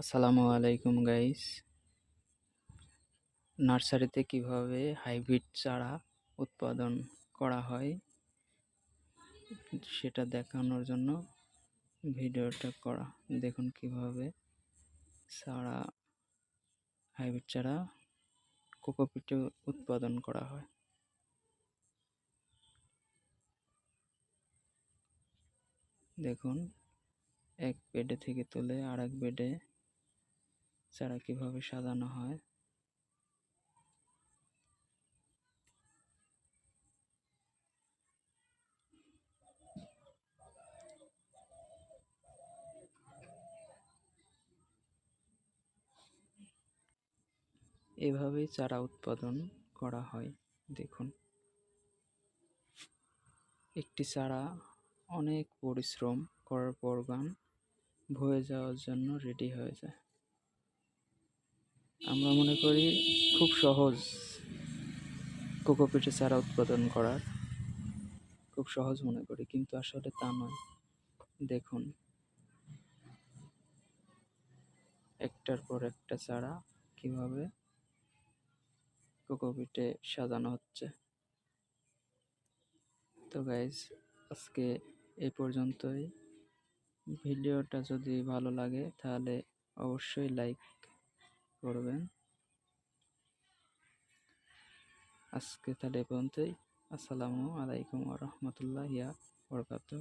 আসসালামু আলাইকুম গাইস নার্সারিতে কীভাবে হাইব্রিড চারা উৎপাদন করা হয় সেটা দেখানোর জন্য ভিডিওটা করা। দেখুন কীভাবে চারা হাইব্রিড চারা কোকোপিটে উৎপাদন করা হয়। দেখুন, এক বেডে থেকে তুলে আর এক বেডে চারা কীভাবে সাজানো হয়? এভাবেই চারা উৎপাদন করা হয়, দেখুন। একটি চারা অনেক পরিশ্রম করার পর গান ভয়ে যাওয়ার জন্য রেডি হয়ে যায়। আমরা মনে করি খুব সহজ কোকোপিটে চারা উৎপাদন করার। খুব সহজ মনে করি, কিন্তু আসলে তা নয়। দেখুন, একটার পর একটা চারা কীভাবে কোকোপিটে সাজানো হচ্ছে। তো গাইজ আজকে এই পর্যন্তই। ভিডিওটা যদি ভালো লাগে, তাহলে অবশ্যই লাইক করবেন। আজকে তাহলে পর্যন্তই। আসসালামু আলাইকুম রহমতুল্লাহ বরকাত